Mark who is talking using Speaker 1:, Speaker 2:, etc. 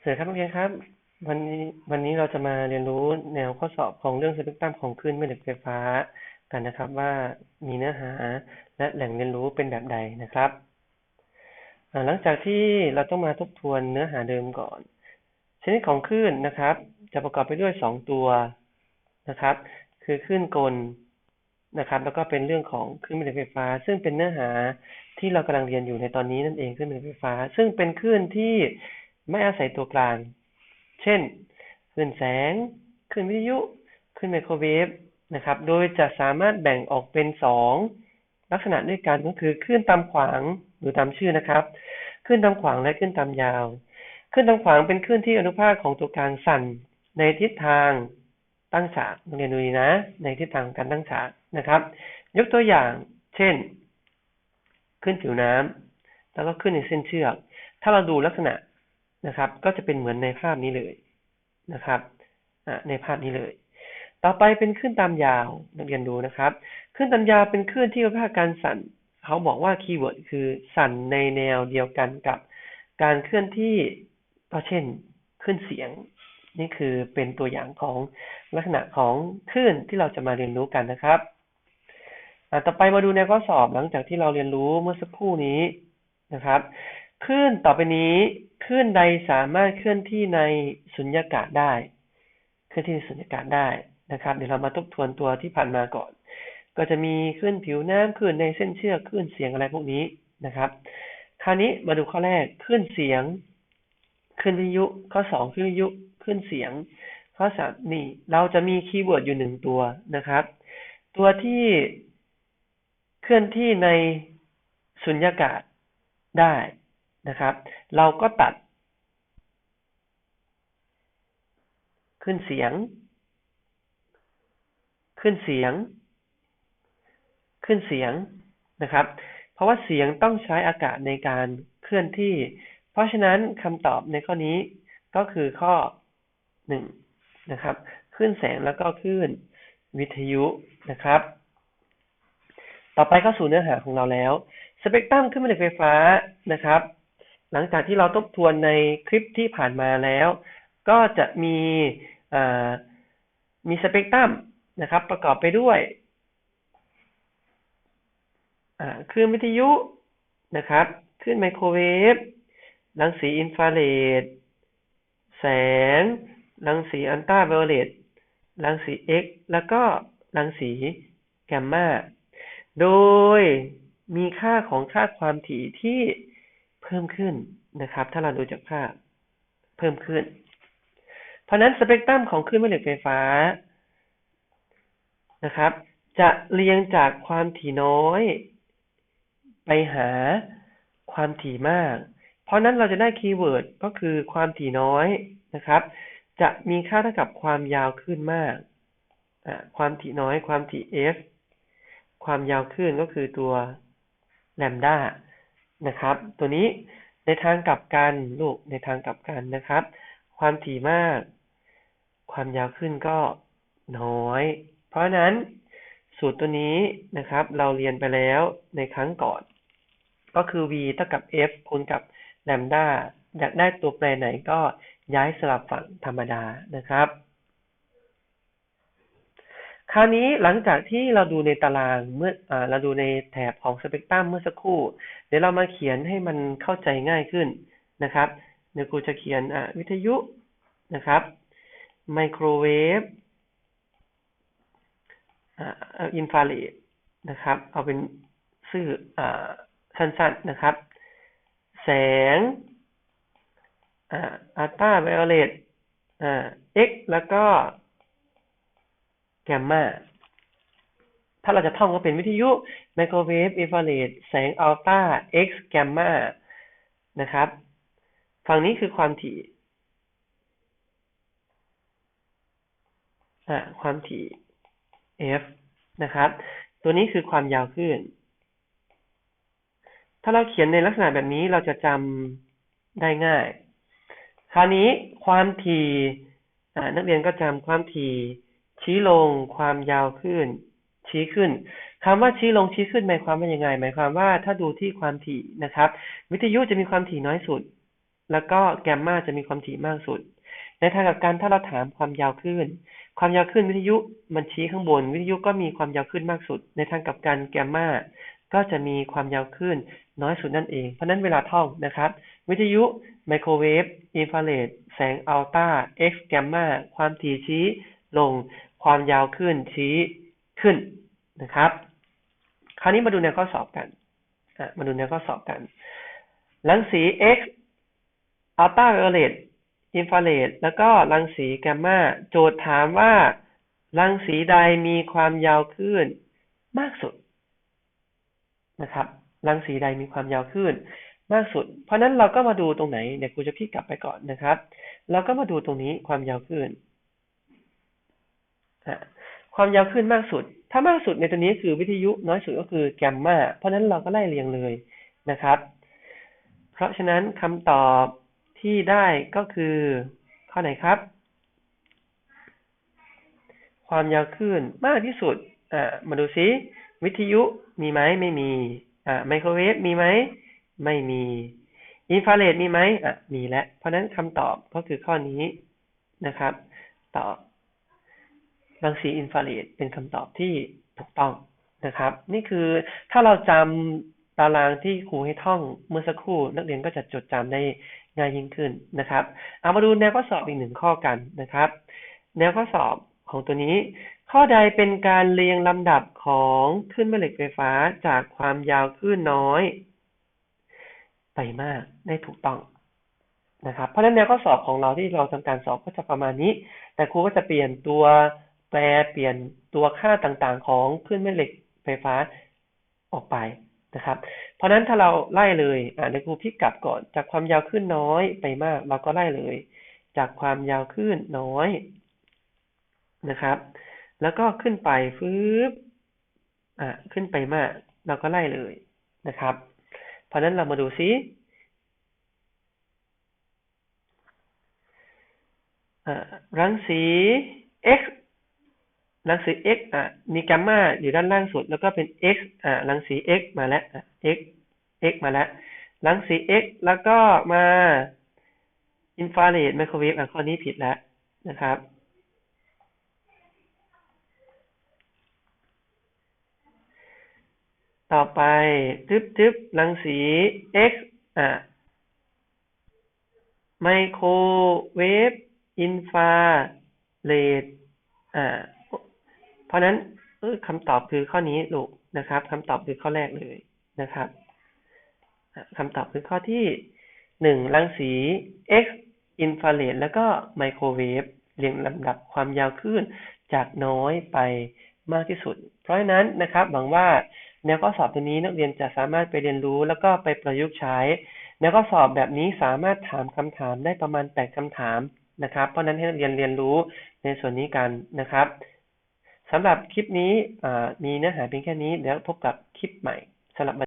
Speaker 1: สวัสดีครับนักเรียนครับ วันนี้วันนี้เราจะมาเรียนรู้แนวข้อสอบของเรื่องสเปกตรัมของคลื่นแม่เหล็กไฟฟ้ากันนะครับว่ามีเนื้อหาและแหล่งเรียนรู้เป็นแบบใดนะครับหลังจากที่เราต้องมาทบทวนเนื้อหาเดิมก่อน ชนิดของคลื่นนะครับ จะประกอบไปด้วยสองตัวนะครับ คือคลื่นกลนะครับ แล้วก็เป็นเรื่องของคลื่นแม่เหล็กไฟฟ้า ซึ่งเป็นเนื้อหาที่เรากำลังเรียนอยู่ในตอนนี้นั่นเองคลื่นแม่เหล็กไฟฟ้า ซึ่งเป็นคลื่นที่ ไม่อาศัยตัวกลาง เช่นคลื่นแสงคลื่นวิทยุคลื่นไมโครเวฟนะครับ โดยจะสามารถแบ่งออกเป็นสองลักษณะด้วยกันก็คือคลื่นตามขวางหรือตามชื่อนะครับคลื่นตามขวางและคลื่นตามยาวคลื่นตามขวางเป็นคลื่นที่อนุภาคของตัวกลางสั่นในทิศทางตั้งฉากเรียนดูดีนะ ในทิศทางการตั้งฉากนะครับ ยกตัวอย่าง เช่น ขึ้นผิวน้ำแล้วก็ขึ้นในเส้นเชือก ถ้าเราดูลักษณะ นะครับ ก็จะเป็นเหมือนในภาพนี้เลยนะครับในภาพนี้เลย ต่อไปเป็นขึ้นตามยาวนักเรียนดูนะครับขึ้นตามยาวเป็นขึ้นที่ภาคการสั่นเขาบอกว่าคีย์เวิร์ดคือสั่นในแนวเดียวกันกับ การเคลื่อนที่ก็เช่นขึ้นเสียง นี่คือเป็นตัวอย่างของลักษณะของคลื่นที่เราจะมาเรียนรู้กันนะครับต่อไปมาดูในข้อสอบหลังจากที่เราเรียนรู้เมื่อสักครู่นี้นะครับ คลื่นต่อไปนี้คลื่นใดสามารถเคลื่อนที่ในสุญญากาศได้ เคลื่อนที่ในสุญญากาศได้นะครับ เดี๋ยวเรามาทบทวนตัวที่ผ่านมาก่อน ก็จะมีคลื่นผิวน้ำคลื่นในเส้นเชือกคลื่นเสียงอะไรพวกนี้นะครับ คราวนี้มาดูข้อแรกคลื่นเสียงคลื่นวิทยุ ข้อสองคลื่นวิทยุคลื่นเสียง ข้อสามนี่ เราจะมีคีย์เวิร์ดอยู่หนึ่งตัวนะครับ ตัวที่เคลื่อนที่ในสุญญากาศได้ นะครับ เราก็ตัด ขึ้นเสียง ขึ้นเสียง ขึ้นเสียงนะครับ เพราะว่าเสียงต้องใช้อากาศในการเคลื่อนที่ เพราะฉะนั้นคำตอบในข้อนี้ก็คือข้อหนึ่งนะครับ ขึ้นแสงแล้วก็ขึ้นวิทยุนะครับ ต่อไปเข้าสู่เนื้อหาของเราแล้ว สเปกตรัมขึ้นแม่เหล็กไฟฟ้านะครับ หลังจากที่เราทบทวนในคลิปที่ผ่านมาแล้ว ก็จะมีมีสเปกตรัมนะครับ ประกอบไปด้วยคลื่นวิทยุนะครับคลื่นไมโครเวฟรังสีอินฟราเรดแสงรังสีอัลตราไวโอเลตรังสี X แล้วก็รังสีแกมมาโดยมีค่าของค่าความถี่ที่ เพิ่มขึ้นนะครับ ถ้าเราดูจากภาพเพิ่มขึ้น เพราะนั้นสเปกตรัมของคลื่นแม่เหล็กไฟฟ้านะครับ จะเรียงจากความถี่น้อย ไปหาความถี่มาก เพราะนั้นเราจะได้คีย์เวิร์ดก็คือความถี่น้อยนะครับ จะมีค่าเท่ากับความยาวขึ้นมากความถี่น้อย ความถี่ f ความยาวขึ้นก็คือตัวแลมดา นะครับ ตัวนี้ในทางกลับกันลูกในทางกลับกันนะครับ ความถี่มาก ความยาวขึ้นก็น้อย เพราะนั้นสูตรตัวนี้นะครับ เราเรียนไปแล้วในครั้งก่อน ก็คือ v เท่ากับ f คูณกับแลมดาอยากได้ตัวแปรไหนก็ย้ายสลับฝั่งธรรมดานะครับ คราวนี้หลังจากที่เราดูในตารางเมื่ออเราดูในแถบของสเปกตรัมเมื่อสักครู่ เดี๋ยวเรามาเขียนให้มันเข้าใจง่ายขึ้นนะครับเดี๋ยวครูจะเขียนวิทยุนะครับไมโครเวฟอินฟราเรดนะครับ เอาเป็นชื่ออสั้นๆนะครับ แสงอัลตราไวโอเลตเอ็กแล้วก็ แกมมาถ้าเราจะท่องก็เป็นวิทยุไมโครเวฟอินฟราเรดแสงอัลตราเอ็กซ์แกมมานะครับ ฝั่งนี้คือความถี่ความถี่ f นะครับ ตัวนี้คือความยาวคลื่น ถ้าเราเขียนในลักษณะแบบนี้เราจะจำได้ง่าย คราวนี้ความถี่นักเรียนก็จำความถี่ ชี้ลง ความยาวขึ้น ชี้ขึ้นคำว่าชี้ลงชี้ขึ้นหมายความว่ายังไง หมายความว่าถ้าดูที่ความถี่นะครับ วิทยุจะมีความถี่น้อยสุด แล้วก็แกมมาจะมีความถี่มากสุด ในทางกับกันถ้าเราถามความยาวคลื่นความยาวคลื่นวิทยุมันชี้ข้างบน วิทยุก็มีความยาวคลื่นมากสุด ในทางกับกันแกมมาก็จะมีความยาวคลื่นน้อยสุดนั่นเอง เพราะนั้นเวลาท่องนะครับ วิทยุไมโครเวฟอินฟราเรดแสงอัลตราเอ็กซ์แกมมาความถี่ชี้ลง ความยาวคลื่นชี้ขึ้นนะครับ คราวนี้มาดูในข้อสอบกันมาดูในข้อสอบกัน รังสี X อัลตราไวโอเลตอินฟราเรดแล้วก็รังสีแกมมาโจทย์ถามว่า รังสีใดมีความยาวคลื่นมากสุดนะครับ รังสีใดมีความยาวคลื่นมากสุด เพราะนั้นเราก็มาดูตรงไหน เดี๋ยวครูจะพลิกลับไปก่อนนะครับ เราก็มาดูตรงนี้ความยาวคลื่น ความยาวคลื่นมากสุด ถ้ามากสุดในตัวนี้คือวิทยุน้อยสุดก็คือแกมมาเพราะนั้นเราก็ไล่เรียงเลยนะครับ เพราะฉะนั้นคำตอบที่ได้ก็คือข้อไหนครับ ความยาวคลื่นมากที่สุดอ่ามาดูซิวิทยุมีไหมไม่มีอ่าไมโครเวฟมีไหมไม่มีอินฟราเรดมีไหมอะมีแล้วเพราะนั้นคำตอบก็คือข้อนี้นะครับ ตอบ รังสีอินฟราเรดเป็นคำตอบที่ถูกต้องนะครับ นี่คือถ้าเราจำตารางที่ครูให้ท่องเมื่อสักครู่ นักเรียนก็จะจดจำได้ง่ายยิ่งขึ้นนะครับ เอามาดูแนวข้อสอบอีกหนึ่งข้อกันนะครับ แนวข้อสอบของตัวนี้ ข้อใดเป็นการเรียงลำดับของขึ้นแม่เหล็กไฟฟ้าจากความยาวคลื่นน้อย ไปมากได้ถูกต้องนะครับ เพราะฉะนั้นแนวข้อสอบของเราที่เราทำการสอบก็จะประมาณนี้ แต่ครูก็จะเปลี่ยนตัว แปลเปลี่ยนตัวค่าต่างๆ ของคลื่นแม่เหล็กไฟฟ้าออกไปนะครับ เพราะนั้นถ้าเราไล่เลยอ่าในครูพิกกลับก่อน จากความยาวขึ้นน้อยไปมาก เราก็ไล่เลย จากความยาวขึ้นน้อยนะครับ แล้วก็ขึ้นไปฟืบอ่าขึ้นไปมาก เราก็ไล่เลยนะครับ เพราะนั้นเรามาดูซิรังสี x รังสี x อะมีแกมมาอยู่ด้านล่างสุด แล้วก็เป็น x อ่ารังสี x มาแล้ว x x มาแล้ว รังสี x แล้วก็มาอินฟราเรดไมโครเวฟอะข้อนี้ผิดแล้วนะครับต่อไปทึบทึบรังสี x อะไมโครเวฟอินฟราเรดอ่า เพราะนั้นคำตอบคือข้อนี้ลูกนะครับคำตอบคือข้อแรกเลยนะครับคำตอบคือข้อที่หนึ่งรังสี X อินฟราเรดแล้วก็ไมโครเวฟเรียงลำดับความยาวคลื่นจากน้อยไปมากที่สุด เพราะฉะนั้นนะครับหวังว่าแนวข้อสอบตัวนี้นักเรียนจะสามารถไปเรียนรู้แล้วก็ไปประยุกต์ใช้ แนวข้อสอบแบบนี้สามารถถามคำถามได้ประมาณแปดคำถามนะครับ เพราะนั้นให้นักเรียนเรียนรู้ในส่วนนี้กันนะครับ สำหรับคลิปนี้มีเนื้อหาเพียงแค่นี้เดี๋ยวพบกับคลิปใหม่สำหรับ